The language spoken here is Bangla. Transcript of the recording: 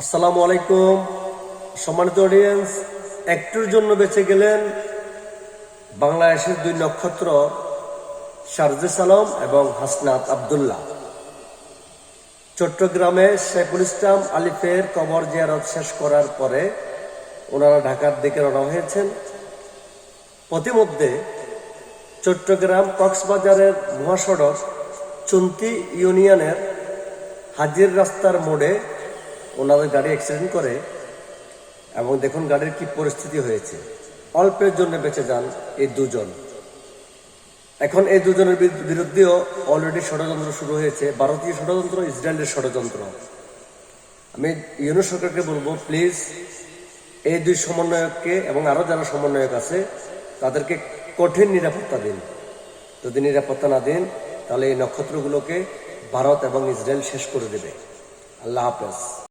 আসসালামু আলাইকুম। সম্মানিত অডিয়েন্স একটুর জন্য বেঁচে গেলেন বাংলাদেশের দুই নক্ষত্র শারজে সালাম এবং হাসনাত আবদুল্লাহ। চট্টগ্রামে শেখুল ইসলাম আলিফের কবর জিয়ারত শেষ করার পরে ওনারা ঢাকার দিকে রওনা হয়েছেন। পথিমধ্যে চট্টগ্রাম কক্সবাজারের মহাসড়ক চুন্তি ইউনিয়নের হাজির রাস্তার মোড়ে ওনাদের গাড়ি অ্যাক্সিডেন্ট করে এবং দেখুন গাড়ির কি পরিস্থিতি হয়েছে। অল্পের জন্য বেঁচে যান এই দুজন। এখন এই দুজনের বিরুদ্ধেও অলরেডি ষড়যন্ত্র শুরু হয়েছে। ভারতীয় ষড়যন্ত্র, ইসরায়েলের ষড়যন্ত্র। আমি ইউনো সরকারকে বলব প্লিজ এই দুই সমন্বয়ককে এবং আরও যারা সমন্বয়ক আছে, তাদেরকে কঠিন নিরাপত্তা দিন। যদি নিরাপত্তা না দিন, তাহলে এই নক্ষত্রগুলোকে ভারত এবং ইসরায়েল শেষ করে দেবে। আল্লাহ হাফেজ।